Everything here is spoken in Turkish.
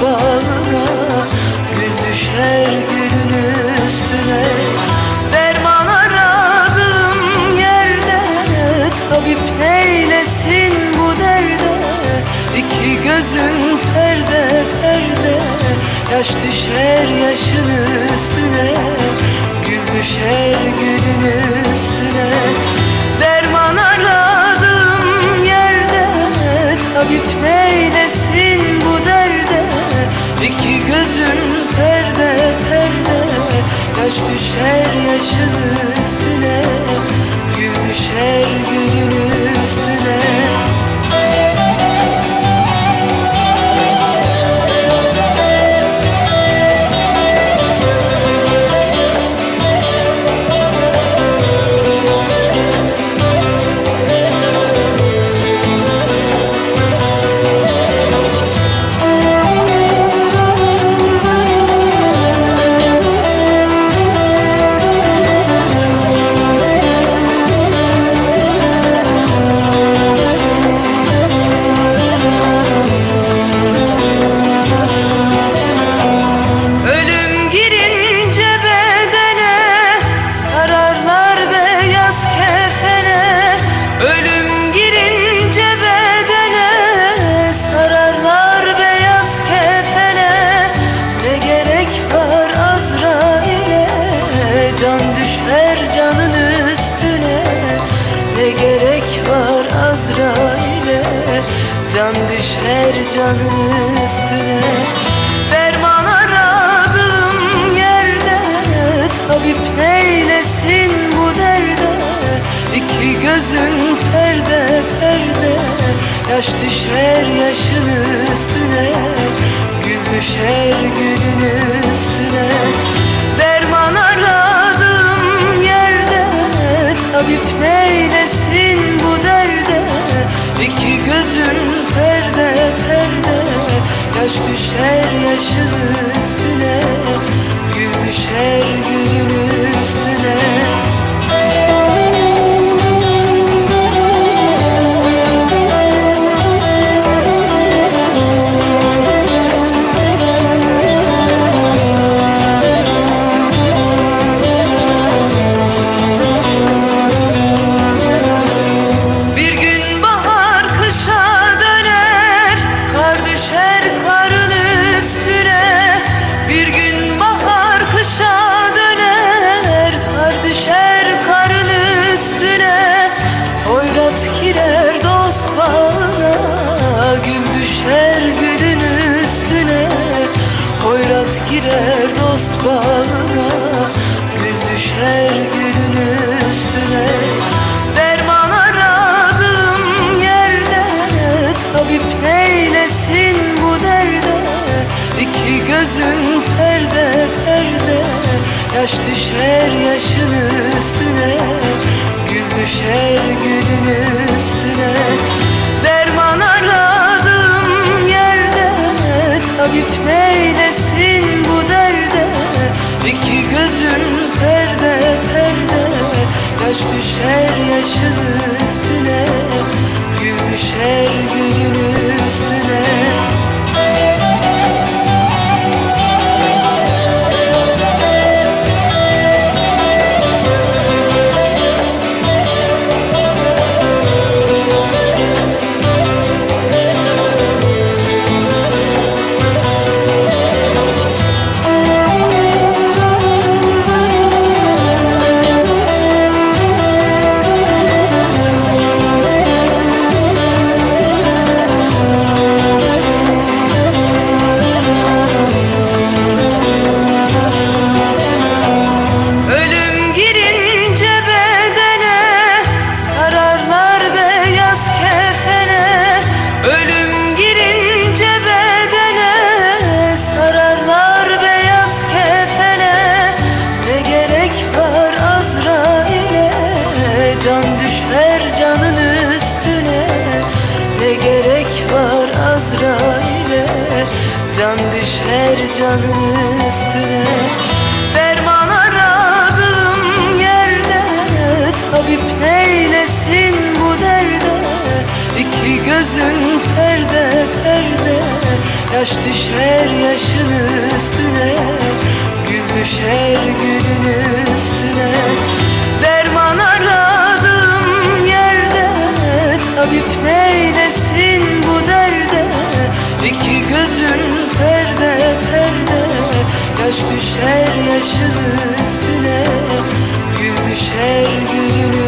bağına Gül düşer gülün üstüne. Derman aradığım yerde Tabip neylesin bu derde. İki gözün perde perde. Yaş düşer yaşın üstüne. Gül düşer gülün üstüne gözün perde perde. Yaş düşer yaşın üstüne. Gül düşer gülün üstüne Can düşer canın üstüne. Derman aradığım yerde Tabip neylesin bu derde? İki gözün perde perde. Yaş düşer yaşın üstüne. Gül düşer gülün düşer yaşın üstüne Gül düşer girer dost bağına Gül düşer gülün üstüne. Oyrat girer dost bağına Gül düşer gülün üstüne. Derman aradığım yerde Tabip neylesin bu derde. İki gözün perde perde Yaş düşer yaşın üstüne Gül düşer gülün üstüne. Derman aradığım yerde Tabip neylesin bu derde? İki gözün perde perde Yaş düşer yaşın düşer canın üstüne. Ne gerek var Azrail'e? Can düşer canın üstüne. Derman aradığım yerde. Tabip neylesin bu derde? İki gözün perde perde. Yaş düşer yaşın üstüne. Gül düşer gülün üstüne Tabip neylesin bu derde? İki gözün perde perde. Yaş düşer yaşın üstüne. Gül düşer gülün